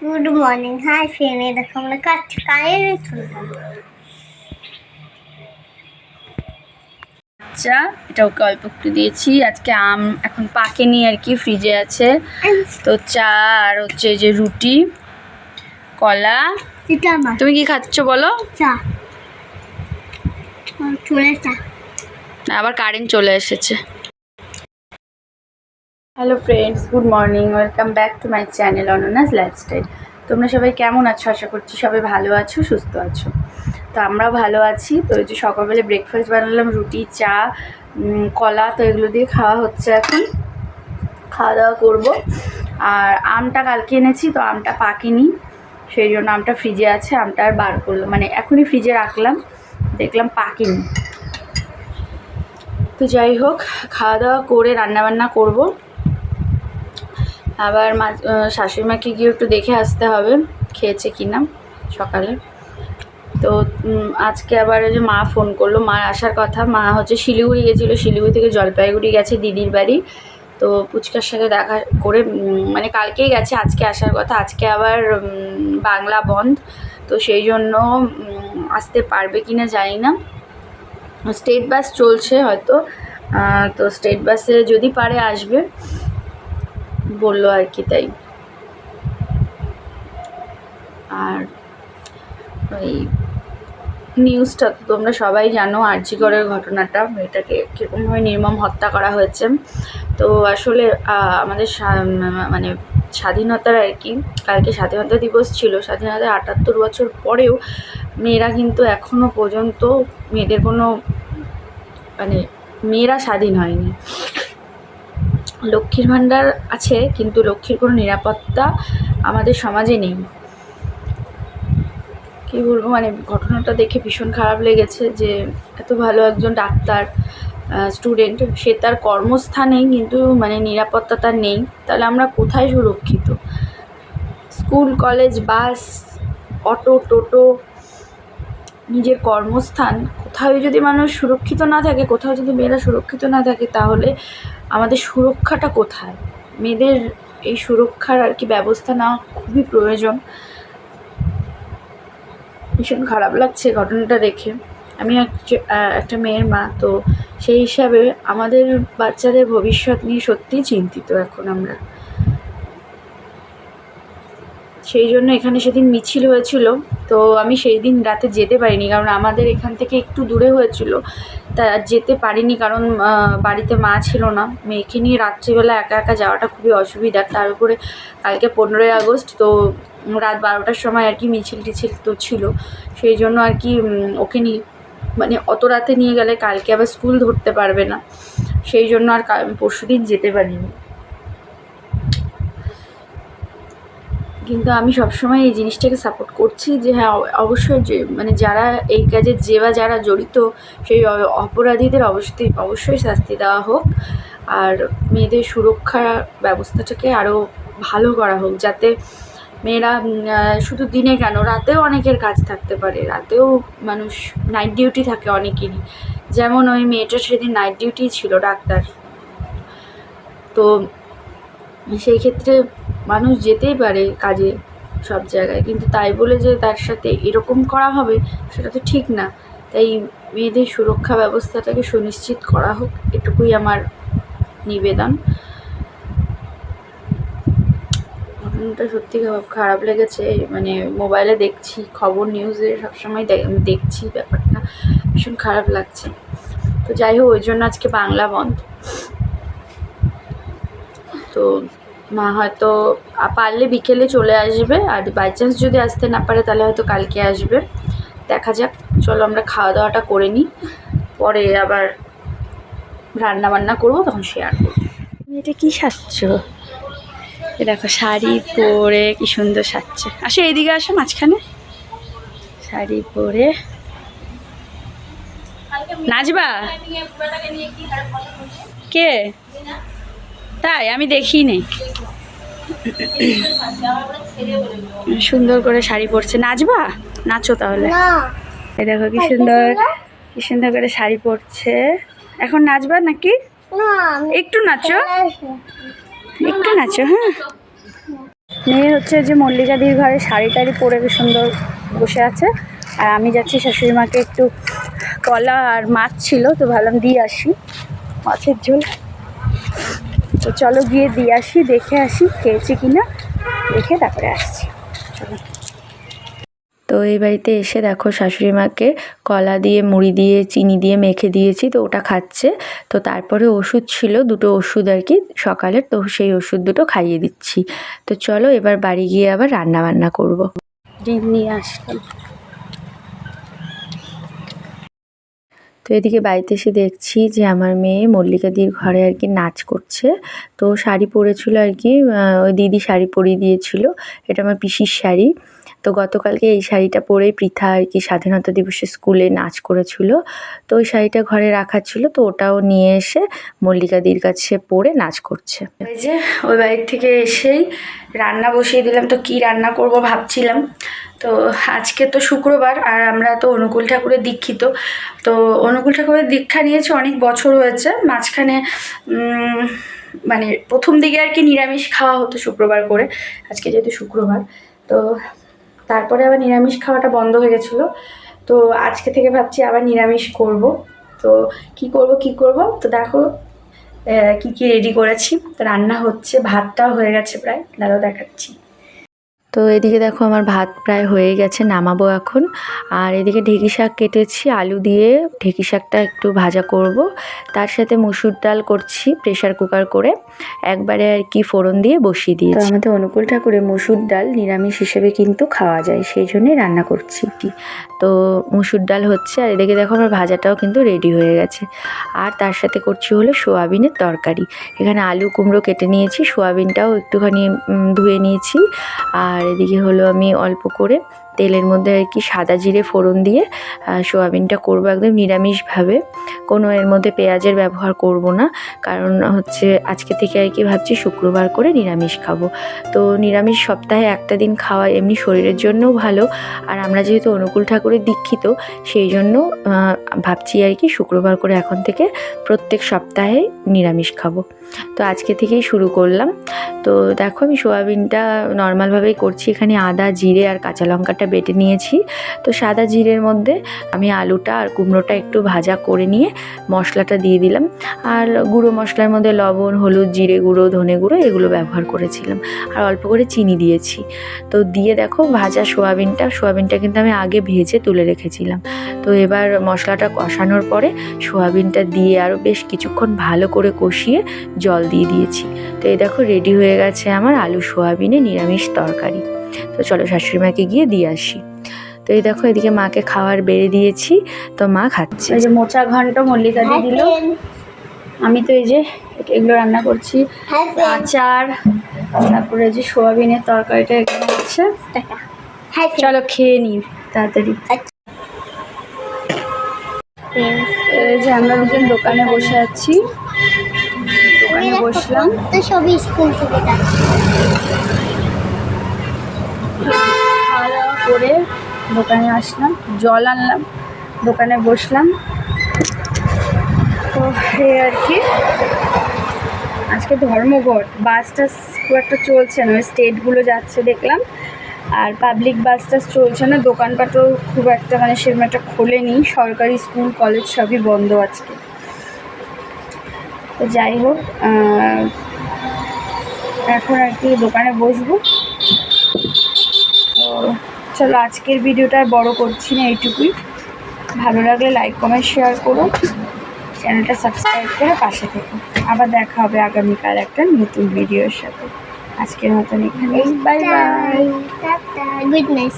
Good morning hi friend দেখো আমরা কানে চললাম আচ্ছা এটা ওকে অল্প একটু দিয়েছি। আজকে আম এখন পাকেনি আর কি ফ্রিজে আছে। তো চা আর হচ্ছে যে রুটি কলা। তুমি কি খাচ্ছ বলো? চা। আবার কারেন্ট চলে এসেছে। Hello friends good morning welcome back to my channel Ananna's lifestyle তোমরা সবাই কেমন আছো? আশা করছি সবাই ভালো আছো, সুস্থ আছো। তো আমরা ভালো আছি। তো যে সকালবেলা ব্রেকফাস্ট বানালাম, রুটি, চা কলা, তো এগুলো দিয়ে খাওয়া হচ্ছে এখন। খাওয়া দাওয়া করব। আর আমটা কালকে এনেছি, তো আমটা পাকেনি। সেই জন্য আমটা ফ্রিজে আছে, আমটা আর বার করলাম। মানে এখনই ফ্রিজে রাখলাম, দেখলাম পাকেনি। তো যাই হোক, খাওয়া দাওয়া করে রান্নাবান্না করব। আবার মা শাশুড়িমাকে গিয়ে একটু দেখে আসতে হবে, খেয়েছে কি না সকালে। তো আজকে আবার ওই যে মা ফোন করল, মা আসার কথা। মা হচ্ছে শিলিগুড়ি গেছিল, শিলিগুড়ি থেকে জলপাইগুড়ি গেছে দিদির বাড়ি। তো পুচকার সাথে দেখা করে মানে কালকেই গেছে, আজকে আসার কথা। আজকে আবার বাংলা বন্ধ। তো সেই জন্য আসতে পারবে কি না জানি না। স্টেট বাস চলছে হয়তো। তো স্টেট বাসে যদি পারে আসবে। বলল আর কি তাই। আর ওই নিউজটা তো তোমরা সবাই জানো আর্জিকরের ঘটনাটা মেয়েটাকে কীরকমভাবে নির্মম হত্যা করা হয়েছে। তো আসলে আমাদের মানে স্বাধীনতার আর কি, কালকে স্বাধীনতা দিবস ছিল, স্বাধীনতার আটাত্তর বছর পরেও মেয়েরা কিন্তু এখনও পর্যন্ত মেয়েদের কোনো মানে মেয়েরা স্বাধীন হয়নি। লক্ষ্মীর ভাণ্ডার আছে, কিন্তু লক্ষ্মীর কোনো নিরাপত্তা আমাদের সমাজে নেই। কী বলব মানে ঘটনাটা দেখে ভীষণ খারাপ লেগেছে যে এত ভালো একজন ডাক্তার স্টুডেন্ট সে তার কর্মস্থানেই কিন্তু মানে নিরাপত্তা তার নেই। তাহলে আমরা কোথায় সুরক্ষিত? স্কুল, কলেজ, বাস, অটো, টোটো, নিজের কর্মস্থান কোথাও যদি মানুষ সুরক্ষিত না থাকে, কোথাও যদি মেয়েরা সুরক্ষিত না থাকে, তাহলে আমাদের সুরক্ষাটা কোথায়? মেয়েদের এই সুরক্ষার আর কি ব্যবস্থা নেওয়া খুবই প্রয়োজন। ভীষণ খারাপ লাগছে ঘটনাটা দেখে। আমি একটা মেয়ের মা, তো সেই হিসাবে আমাদের বাচ্চাদের ভবিষ্যৎ নিয়ে সত্যিই চিন্তিত এখন আমরা। সেই জন্য এখানে সেদিন মিছিল হয়েছিল। তো আমি সেই দিন রাতে যেতে পারিনি কারণ আমাদের এখান থেকে একটু দূরে হয়েছিল। তা যেতে পারিনি কারণ বাড়িতে মা ছিল না। মেয়েকে নিয়ে রাত্রিবেলা একা একা যাওয়াটা খুবই অসুবিধা। তার উপরে কালকে পনেরোই আগস্ট, তো রাত বারোটার সময় আর কি মিছিল টিছিল তো ছিল। সেই জন্য আর কি ওকে নিয়ে মানে অত রাতে নিয়ে গেলে কালকে আবার স্কুল ধরতে পারবে না। সেই জন্য আর পরশু দিন যেতে পারিনি। কিন্তু আমি সবসময় এই জিনিসটাকে সাপোর্ট করছি যে হ্যাঁ অবশ্যই যে মানে যারা এই কাজে যে বা যারা জড়িত, সেই অপরাধীদের অবশ্যই অবশ্যই শাস্তি দেওয়া হোক। আর মেয়েদের সুরক্ষা ব্যবস্থাটাকে আরও ভালো করা হোক যাতে মেয়েরা শুধু দিনে কেন, রাতেও অনেকের কাজ থাকতে পারে, রাতেও মানুষ নাইট ডিউটি থাকে অনেকেরই। যেমন ওই মেয়েটার সেদিন নাইট ডিউটি ছিল ডাক্তার। তো সেই ক্ষেত্রে মানুষ যেতেই পারে কাজে সব জায়গায়। কিন্তু তাই বলে যে তার সাথে এরকম করা হবে, সেটা তো ঠিক না। তাই মেয়েদের সুরক্ষা ব্যবস্থাটাকে সুনিশ্চিত করা হোক, এটুকুই আমার নিবেদন। ঘটনাটা সত্যি খারাপ লেগেছে মানে মোবাইলে দেখছি, খবর নিউজে সবসময় দেখছি ব্যাপারটা, ভীষণ খারাপ লাগছে। তো যাই হোক, ওই জন্য আজকে বাংলা বন্ধ। তো মা হয়তো পারলে বিকেলে চলে আসবে। আর বাই চান্স যদি আসতে না পারে, তাহলে হয়তো কালকে আসবে। দেখা যাক। চলো আমরা খাওয়া দাওয়াটা করে নিই। পরে আবার রান্না বান্না করব, তখন শেয়ার করব। এটা কি সাজছ? এ দেখো, শাড়ি পরে কি সুন্দর সাজছে। আসো এইদিকে আসো, মাঝখানে। শাড়ি পরে। নাচবা কে? তাই? আমি দেখিনি। সুন্দর করে শাড়ি পরছে। নাচবা? নাচো তাহলে। দেখো কি সুন্দর কি সুন্দর করে শাড়ি পরছে। এখন নাচবা নাকি? একটু নাচো। একটু নাচো হ্যাঁ। মেয়ে হচ্ছে যে মল্লিকাদির ঘরে শাড়ি টাড়ি পরে সুন্দর বসে আছে। আর আমি যাচ্ছি শাশুড়ি মাকে একটু কলা আর মাছ ছিল তো ভাবলাম দিয়ে আসি। মাছের ঝোল। তো চলো গিয়ে দিয়ে আসি দেখে আসি খেয়েছি কিনা। দেখে তারপরে আসছি। চলো। তো এই বাড়িতে এসে দেখো শাশুড়ি মাকে কলা দিয়ে মুড়ি দিয়ে চিনি দিয়ে মেখে দিয়েছি তো ওটা খাচ্ছে। তো তারপরে ওষুধ ছিল দুটো ওষুধ আর কি সকালের তো সেই ওষুধ দুটো খাইয়ে দিচ্ছি। তো চলো এবার বাড়ি গিয়ে আবার রান্না বান্না করব। ডিম নিয়ে আসলাম। তো এদিকে বাড়িতে এসে দেখছি যে আমার মেয়ে মল্লিকাদির ঘরে আর কি নাচ করছে। তো শাড়ি পরেছিল আর কি ওই দিদি শাড়ি পরিয়ে দিয়েছিল। এটা আমার পিসির শাড়ি। তো গতকালকে এই শাড়িটা পরেই পৃথা আর কি স্বাধীনতা দিবসে স্কুলে নাচ করেছিল। তো ওই শাড়িটা ঘরে রাখা ছিল, তো ওটাও নিয়ে এসে মল্লিকাদির কাছে পরে নাচ করছে। এই যে, ওই বাড়ির থেকে এসেই রান্না বসিয়ে দিলাম। তো কি রান্না করব ভাবছিলাম। তো আজকে তো শুক্রবার আর আমরা তো অনুকূল ঠাকুরের দীক্ষিত। তো অনুকূল ঠাকুরের দীক্ষা নিয়েছে অনেক বছর হয়েছে। মাঝখানে মানে প্রথম দিকে আর কি নিরামিষ খাওয়া হতো শুক্রবার করে। আজকে যেহেতু শুক্রবার, তো তারপরে আবার নিরামিষ খাওয়াটা বন্ধ হয়ে গেছিল। তো আজকে থেকে ভাবছি আবার নিরামিষ করব। তো কি করব কি করব? তো দেখো কি কি রেডি করেছি। রান্না হচ্ছে, ভাতটাও হয়ে গেছে প্রায়। দাঁড়াও দেখাচ্ছি। তো এদিকে দেখো আমার ভাত প্রায় হয়ে গেছে নামাবো এখন। আর এদিকে ঢেঁকি শাক কেটেছি আলু দিয়ে ঢেঁকি শাকটা একটু ভাজা করব। তার সাথে মুসুর ডাল করছি প্রেশার কুকার করে। একবারে আর কি ফোড়ন দিয়ে বসিয়ে দিয়েছি। আমাদের অনুকূল ঠাকুরে মুসুর ডাল নিরামিষ হিসেবে কিন্তু খাওয়া যায় সেই জন্যই রান্না করছি। কি তো মুসুর ডাল হচ্ছে আর এদিকে দেখো আমার ভাজাটাও কিন্তু রেডি হয়ে গেছে। আর তার সাথে করছি হলো সোয়াবিনের তরকারি। এখানে আলু কুমড়ো কেটে নিয়েছি সোয়াবিনটাও একটুখানি ধুয়ে নিয়েছি। আর এদিকে হলো আমি অল্প করে তেলের মধ্যে আর কি সাদা জিরে ফোড়ন দিয়ে সোয়াবিনটা করব একদম নিরামিষভাবে। কোনো এর মধ্যে পেঁয়াজের ব্যবহার করব না, কারণ হচ্ছে আজকে থেকে আর কি ভাবছি শুক্রবার করে নিরামিষ খাব। তো নিরামিষ সপ্তাহে একটা দিন খাওয়া এমনি শরীরের জন্যও ভালো, আর আমরা যেহেতু অনুকূল ঠাকুরের দীক্ষিত, সেই জন্য ভাবছি আর কি শুক্রবার করে এখন থেকে প্রত্যেক সপ্তাহে নিরামিষ খাব। তো আজকে থেকেই শুরু করলাম। তো দেখো আমি সোয়াবিনটা নর্মালভাবেই করছি, এখানে আদা, জিরে আর কাঁচা লঙ্কাটা বেটে নিয়েছি। তো সাদা জিরের মধ্যে আমি আলুটা আর কুমড়োটা একটু ভাজা করে নিয়ে মশলাটা দিয়ে দিলাম। আর গুঁড়ো মশলার মধ্যে লবণ, হলুদ, জিরে গুঁড়ো, ধনে গুঁড়ো এগুলো ব্যবহার করেছিলাম। আর অল্প করে চিনি দিয়েছি। তো দিয়ে দেখো ভাজা সোয়াবিনটা সোয়াবিনটা কিন্তু আমি আগে ভেজে তুলে রেখেছিলাম। তো এবার মশলাটা কষানোর পরে সোয়াবিনটা দিয়ে আরও বেশ কিছুক্ষণ ভালো করে কষিয়ে জল দিয়ে দিয়েছি। তো এই দেখো রেডি হয়ে গেছে আমার আলু সোয়াবিনে নিরামিষ তরকারি। তো চলো শাশুড়ি মাকে গিয়ে দিয়ে আসি। তো এই দেখো এদিকে মাকে খাবার বেড়ে দিয়েছি তো মা খাচ্ছে। এই যে মোচা ঘন্ট মল্লিকা দিয়ে দিল। আমি তো এই যে এগুলো রান্না করছি। আচার তারপরে যে সোয়াবিনের তরকারিটা এখানে হচ্ছে চলো খেয়ে নিই তাড়াতাড়ি। এই যে আমরা দুজন দোকানে বসে আছি। দোকানে বসলাম। তো সবই স্কুল থেকে খাওয়া দাওয়া করে দোকানে আসলাম, জল আনলাম, দোকানে বসলাম। তো এই আর কি। আজকে ধর্মঘট বাস টাস খুব একটা চলছে না স্টেটগুলো যাচ্ছে দেখলাম। আর পাবলিক বাস টাস চলছে না, দোকানপাটও খুব একটা মানে সেরকম একটা খোলেনি, সরকারি স্কুল কলেজ সবই বন্ধ আজকে। তো যাই হোক এখন আর কি দোকানে বসবো। চলো আজকের ভিডিওটা আর বড় করছি না এইটুকুই। ভালো লাগলে লাইক কমেন্ট শেয়ার করো। চ্যানেলটা সাবস্ক্রাইব করে পাশে থেকো। আবার দেখা হবে আগামীকাল একটা নতুন ভিডিওর সাথে। আজকের মতন এখানে বাই বাই গুড নাইট